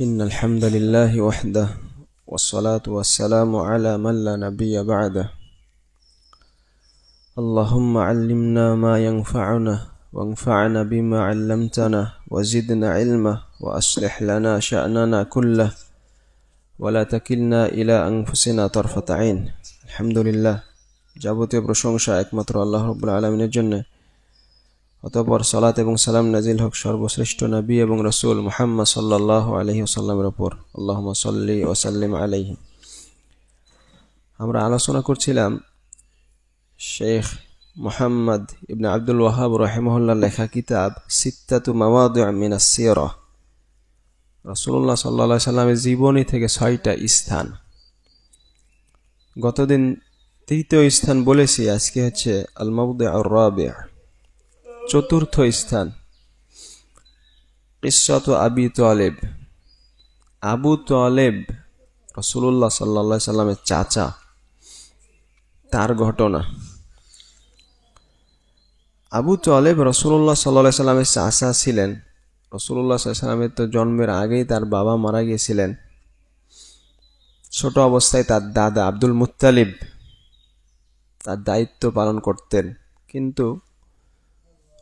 إن الحمد لله وحده والصلاة والسلام على من لا نبي بعده اللهم علمنا ما ينفعنا وانفعنا بما علمتنا وزدنا علما وأصلح لنا شأننا كله ولا تكلنا إلى أنفسنا طرفة عين الحمد لله যাবতীয় প্রশংসা একমাত্র আল্লাহ রব্বুল আলমিনের জন্য অতপর সালাত এবং সালাম নাজিল হক সর্বশ্রেষ্ঠ নবী এবং রসুল মুহাম্মদ সাল্লাহ আলহি আসাল্লামের ওপর আল্লাহ সাল্লি ওসাল্লিম আলহি আমরা আলোচনা করছিলাম শেখ মোহাম্মদ ইবনে আব্দুল ওয়াহাব রহেমহল্লা লেখা কিতাব সিত্তাতু মাওয়াদ মিনা রসুল্লাহ সাল্লা সাল্লামের জীবনী থেকে ছয়টা স্থান। গতদিন তৃতীয় স্থান বলেছি, আজকে হচ্ছে আল মাউদে আর রাবে চতুর্থ স্থান। কিসত আবি তোয়ালেব আবু তোয়ালেব রসুল্লাহ সাল্লা সাল্লামের চাচা। তার ঘটনা। আবু তোয়ালেব রসুল্লাহ সাল্লা সাল্লামের চাচা ছিলেন। রসুল্লাহ সাল্লামের তো জন্মের আগেই তার বাবা মারা গিয়েছিলেন। ছোট অবস্থায় তার দাদা আব্দুল মুত্তালিব তার দায়িত্ব পালন করতেন। কিন্তু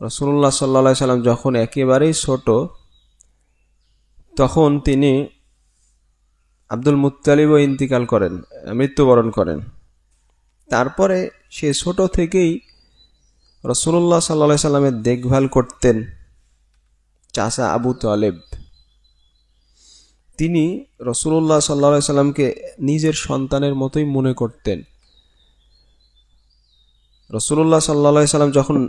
রসুল্লাহ সাল্লা সাল্লাম যখন একেবারেই ছোট, তখন তিনি আব্দুল মুত্তালিবও ইন্তিকাল করেন, মৃত্যুবরণ করেন। তারপরে সে ছোট থেকেই রসুল্লাহ সাল্লা সাল্লামের দেখভাল করতেন চাচা আবু তালেব। তিনি রসুল্লাহ সাল্লা সাল্লামকে নিজের সন্তানের মতোই মনে করতেন। রসুল্লাহ সাল্লা সাল্লাম যখন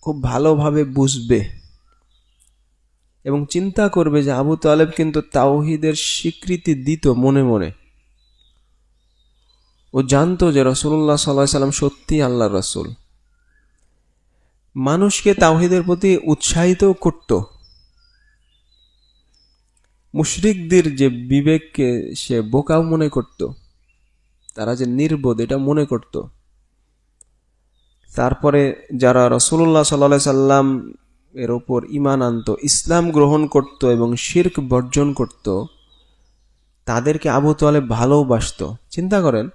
খুব ভালোভাবে বুঝবে এবং চিন্তা করবে যে আবু তালেব কিন্তু তাওহিদের স্বীকৃতি দিত মনে মনে। ও জানতো যে রসুল্লাহ সাল্লাহ সাল্লাম সত্যি আল্লাহ রসুল। মানুষকে তাওহিদের প্রতি উৎসাহিত করত। মুশরিকদের যে বিবেককে সে বোকাও মনে করত। তারা যে নির্বোধ, এটা মনে করত। তারপরে যারা রসুল্লাহ সাল্লা সাল্লাম এর ওপর ইমান আনত, ইসলাম গ্রহণ করত এবং শির্ক বর্জন করত, তাদেরকে আবু তোয়ালে ভালোবাসত। চিন্তা করেন।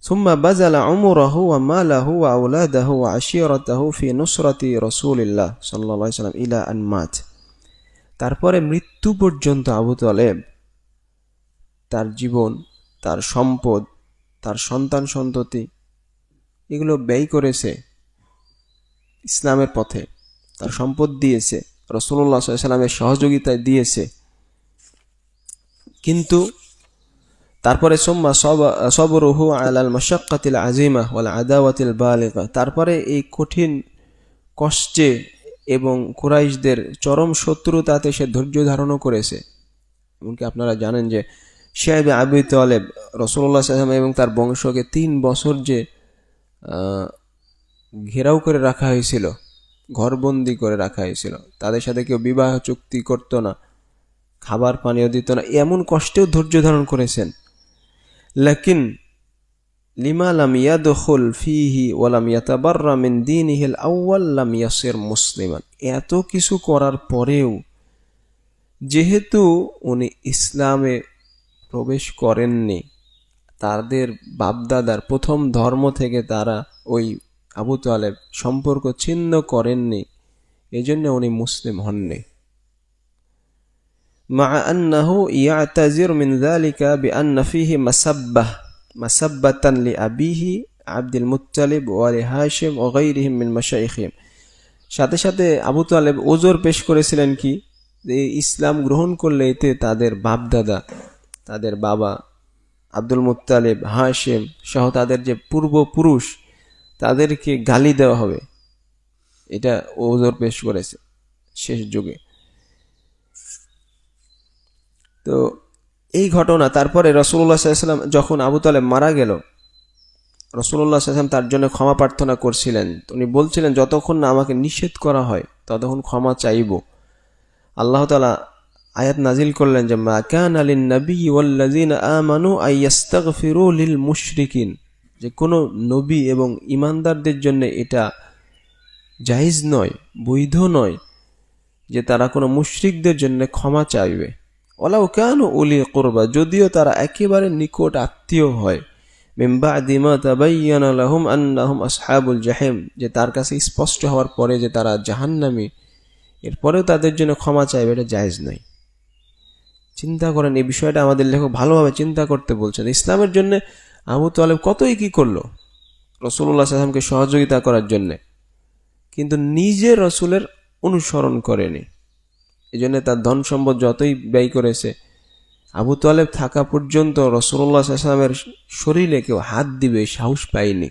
সুম্মা বাজালা অমরাহু আমালাহু আউলাদাহু আশিয়রতাহু ফি নুসরতি রসুল্লাহ সাল্লা সাল্লাম ইলা আন মাছ তারপরে মৃত্যু পর্যন্ত আবু তোয়ালেব তার জীবন, তার সম্পদ, তার সন্তান সন্ততি এগুলো ব্যয় করেছে ইসলামের পথে। তার সম্পদ দিয়েছে রসুল্লাহ সাল্লামের সহযোগিতায় দিয়েছে। কিন্তু তারপরে, সোম্মা সব, সবরুহু আলাল মশাক্কাতিল আজিমা ওয়াল আদাওয়াতিল বালিকা তারপরে এই কঠিন কষ্টে এবং কুরাইশদের চরম শত্রুতাতে সে ধৈর্য ধারণও করেছে। এমনকি আপনারা জানেন যে শেয়াবে আবি তালেব রসুল্লাহ সাল্লাম এবং তার বংশকে তিন বছর যে ঘেরাও করে রাখা হয়েছিল, ঘরবন্দি করে রাখা হয়েছিল। তাদের সাথে কেউ বিবাহ চুক্তি করতো না, খাবার পানীয় দিত না, এমন কষ্টেও ধৈর্য ধারণ করেছেন। লেকিন লিমা লাম ইয়াদখুল ফিহি ওয়ালাম ইয়াতাবাররা মিন দীনিহিল আউয়াল লাম ইয়াসির মুসলিমান। এত কিছু করার পরেও যেহেতু উনি ইসলামে প্রবেশ করেননি তাদের বাপদাদার প্রথম ধর্ম থেকে তারা ওই আবু তালেব সম্পর্ক ছিন্ন করেননি এজন্য উনি মুসলিম হননি مع أنه يعتذر من ذلك بأن فيه مسبة مسبة لأبيه عبد المطلب ولهاشم وغيرهم من مشايخهم সাথে সাথে আবু তালেব ওজোর পেশ করেছিলেন কি যে ইসলাম গ্রহণ করলে এতে তাদের বাপদাদা তাদের বাবা আব্দুল মুত্তালেব, হাশেম সহ তাদের যে পূর্বপুরুষ, তাদেরকে গালি দেওয়া হবে। এটা ওজোর পেশ করেছে শেষ যুগে। তো এই ঘটনা, তারপরে রসুল্লাহ সাল্লাম যখন আবু তালেব মারা গেল রসুল্লাহ সাল্লাম তার জন্য ক্ষমা প্রার্থনা করছিলেন। উনি বলছিলেন, যতক্ষণ না আমাকে নিষেধ করা হয়, ততক্ষণ ক্ষমা চাইব। আল্লাহ তালা আয়াত নাজিল করলেন যে, মা কান আলিন নবী ওয়াল্লাযিনা আমানু আইয়াস্তাগফিরু লিল মুশরিকিন যে কোনো নবী এবং ইমানদারদের জন্য এটা জায়েজ নয়, বৈধ নয় যে তারা কোনো মুশরিকদের জন্য ক্ষমা চাইবে। ওলাও কেন উলি করবা, যদিও তারা একেবারে নিকট আত্মীয় হয়। মিম্বা দিমা তাবাইয়ানা লাহুম আন্নাহুম আসহাবুল জাহেম, যে তার কাছে স্পষ্ট হওয়ার পরে যে তারা জাহান্নামী, এরপরেও তাদের জন্য ক্ষমা চাইবে, এটা জায়েজ নয়। চিন্তা করেন, এই বিষয়টা আমাদের লেখক ভালোভাবে চিন্তা করতে বলছেন। ইসলামের জন্য আবু তালেব কতই কি করল? রসুল্লাহ সাল্লামকে সহযোগিতা করার জন্যে। কিন্তু নিজে রসুলের অনুসরণ করেনি। এই জন্য তার ধন সম্পদ যতই ব্যয় করেছে, আবু তালেব থাকা পর্যন্ত রসুল্লাহ সাল্লামের শরীরে কেউ হাত দিবে, সাহস পায়নি।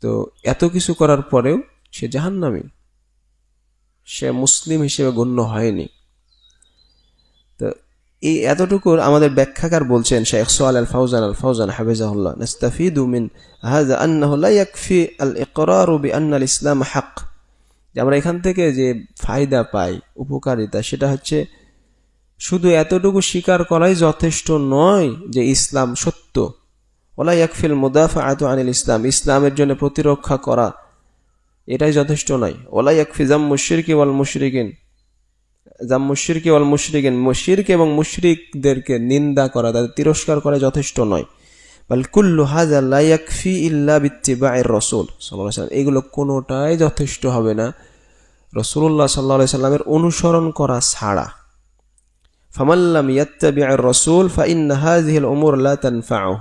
তো এত কিছু করার পরেও সে জাহান্নামী। সে মুসলিম হিসেবে গণ্য হয়নি। এই এতটুকু আমাদের ব্যাখ্যাকার বলছেন শেখ সোয়াল আল ফাউজান আল ফাউজান হাফিজাহুল্লাহ, নাস্তাফিদু মিন হাযা আন্নাহু ইয়াকফি আল ইকরারু বিআন্না আল ইসলাম হক আমরা এখান থেকে যে ফায়দা পাই, উপকারিতা, সেটা হচ্ছে শুধু এতটুকু স্বীকার করাই যথেষ্ট নয় যে ইসলাম সত্য। ওলা ইয়াকফিল মুদাফা আত আনিল ইসলাম, ইসলামের জন্য প্রতিরক্ষা করা, এটাই যথেষ্ট নয়। ওলা ইয়াকফি জাম মুশরিকি ওয়াল মুশরিকিন জাম মুশরিকি ওয়াল মুশরিকিন, মুশরিক এবং মুশরিকদেরকে নিন্দা করা, তাদের তিরস্কার করা যথেষ্ট নয়। বাল কুল্লু হাজা লা ইয়াকফি ইল্লা বিত্তিবা'ir রাসূল। সাল্লাল্লাহু আলাইহি সাল্লাম এগুলো কোনোটাই যথেষ্ট হবে না। রসুল্লাহ সাল্লাহ সাল্লামের অনুসরণ করা ছাড়া। ফামাল্লাম ইয়াত্তাবি'র রসুল, ফাইন্না হাযিহিল উমুর লা তানফা'ু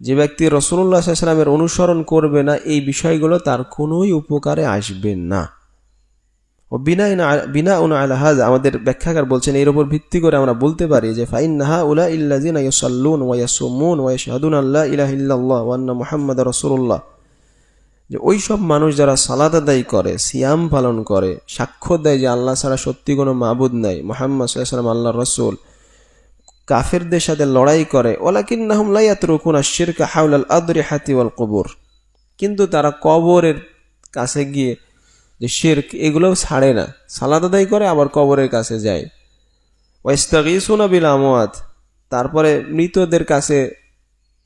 যে ব্যক্তি রসুল্লাহ সাল্লামের অনুসরণ করবে না, এই বিষয়গুলো তার কোনোই উপকারে আসবে না। ও বিনা বিনা উনা আলাহাজ আমাদের ব্যাখ্যাকার বলছেন, এর উপর ভিত্তি করে আমরা বলতে পারি যে ফাইন নাহা উলা ইল্লাজিনা ইউসাল্লুন ওয়া ইয়াসুমুন ওয়া ইয়াশহাদুন আল্লাহ ইলাহা ইল্লাল্লাহ ওয়া আন্না মুহাম্মাদার রাসূলুল্লাহ। যে ওই সব মানুষ যারা সালাদ আদায় করে, সিয়াম পালন করে, সাক্ষ্য দেয় যে আল্লাহ ছাড়া সত্যি কোনো মাবুদ নাই, মোহাম্মদ সাল্লাম আল্লাহ রসুল, কাফেরদের সাথে লড়াই করে ওলাকিন নাহম লাইয়াত রুকুন শিরকা হাউলাল আদরি হাতি ওয়াল কবর। কিন্তু তারা কবরের কাছে গিয়ে যে শির্ক এগুলোও ছাড়ে না। সালাদ আদায় করে আবার কবরের কাছে যায়। ওয়াইস্তাগিসুনা বিল আমওয়াত, তারপরে মৃতদের কাছে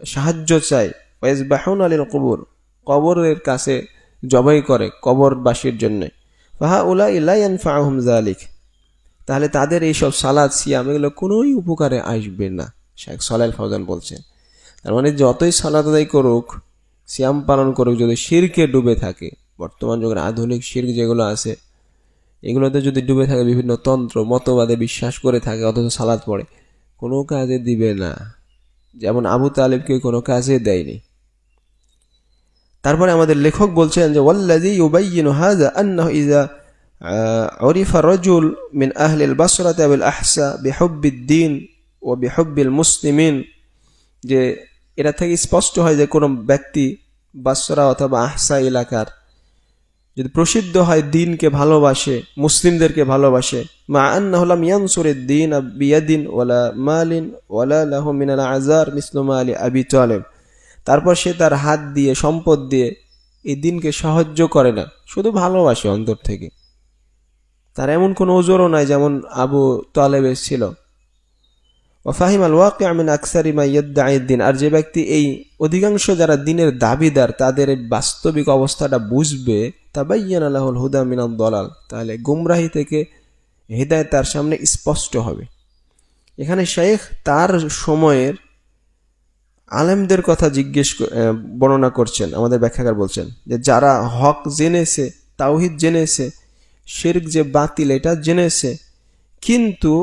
সাহায্য চায়। ওয়াইস বাহন আলীল কবর, কবরের কাছে জবাই করে কবরবাসীর জন্য। ফাহা উলা ইলাইয়ান ফাহুম জালিক তাহলে তাদের এইসব সালাদ সিয়াম এগুলো কোনোই উপকারে আসবে না, শেখ সালাল ফৌজান বলছেন। তার মানে যতই সালাদ আদায় করুক, সিয়াম পালন করুক, যদি শিরকে ডুবে থাকে বর্তমান যুগের আধুনিক শির্ক যেগুলো আছে, এগুলোতে যদি ডুবে থাকে বিভিন্ন তন্ত্র, মতবাদে বিশ্বাস করে থাকে, অথচ সালাদ পড়ে, কোনো কাজে দিবে না। যেমন আবু তালেবকে কোনো কাজে দেয়নি। তারপরে আমাদের লেখক বলছেন যে, ওয়াল্লাযী ইউবাইয়িনু যে এটা থেকে স্পষ্ট হয় যে কোনো ব্যক্তি বাসরা অথবা আহসা এলাকার যদি প্রসিদ্ধ হয় দিনকে ভালোবাসে, মুসলিমদেরকে ভালোবাসে, মা দিন মালিন মিনাল আজার আলী আবি তারপর সে তার হাত দিয়ে, সম্পদ দিয়ে এই দিনকে সাহায্য করে না, শুধু ভালোবাসে অন্তর থেকে। তার এমন কোনো ওজোরও নাই যেমন আবু তালেবের ছিল। ওফাহিম আল ওয়াকে আমিন আকসারি মা দিন আর যে ব্যক্তি এই অধিকাংশ যারা দিনের দাবিদার, তাদের বাস্তবিক অবস্থাটা বুঝবে, তাবাইয়ান আল্লাহুল হুদা মিনাল দলাল। তাহলে গুমরাহি থেকে হৃদায় তার সামনে স্পষ্ট হবে। এখানে শেখ তার সময়ের আলেমদের কথা জিজ্ঞেস বর্ণনা করছেন, আমাদের ব্যাখ্যাকার বলছেন, যে যারা হক জেনেছে, তাওহিদ জেনেছে, শির্ক যে বাতিল, এটা জেনেছে, কিন্তু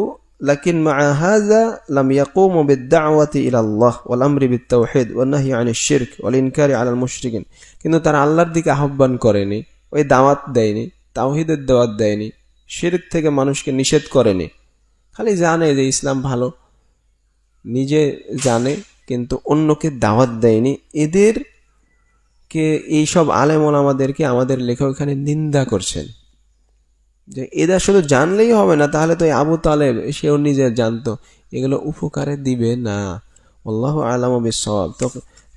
লাকিন মা হাযা লাম ইয়াকুমু বিদ-দাওয়াতি ইলা আল্লাহ ওয়াল আমরি বিত-তাওহীদ ওয়ান নাহyi আনিশ শিরক ওয়াল ইনকারি আলাল মুশরিকিন কিন্তু তারা আল্লাহর দিকে আহ্বান করেনি, ওই দাওয়াত দেয়নি, তাওহীদের দাওয়াত দেয়নি, শিরক থেকে মানুষকে নিষেধ করেনি। খালি জানে যে ইসলাম ভালো, নিজে জানে, কিন্তু অন্যকে দাওয়াত দেয়নি। এদেরকে, এইসব আলেম আমাদেরকে আমাদের লেখক এখানে নিন্দা করছেন। যে এরা শুধু জানলেই হবে না, তাহলে তো আবু তালেব, সেও নিজে জানতো, এগুলো উপকারে দিবে না। আল্লাহ আলাম সব তো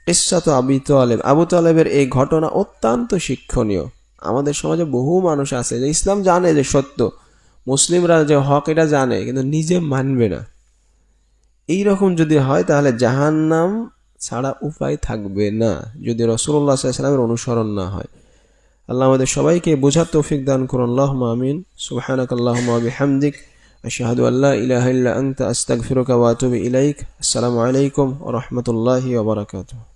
কিসা তো আবু তালেব? আবু তালেবের এই ঘটনা অত্যন্ত শিক্ষণীয়। আমাদের সমাজে বহু মানুষ আছে যে ইসলাম জানে যে সত্য, মুসলিমরা যে হক এটা জানে, কিন্তু নিজে মানবে না। এই রকম যদি হয়, তাহলে জাহান্নাম ছাড়া উপায় থাকবে না, যদি রসুল্লাহ সাল্লামের অনুসরণ না হয়। আল্লাহ আমাদের সবাইকে বোঝার তৌফিক দান করুন। আল্লাহ আমিন। সুবহানাক আল্লাহুম্মা ওয়া বিহামদিক। আশহাদু আল্লা ইলাহা ইল্লা আনতা, আস্তাগফিরুকা ওয়া আতুবু ইলাইক। আসসালামু আলাইকুম ওয়া রাহমাতুল্লাহি ওয়া বারাকাতুহু।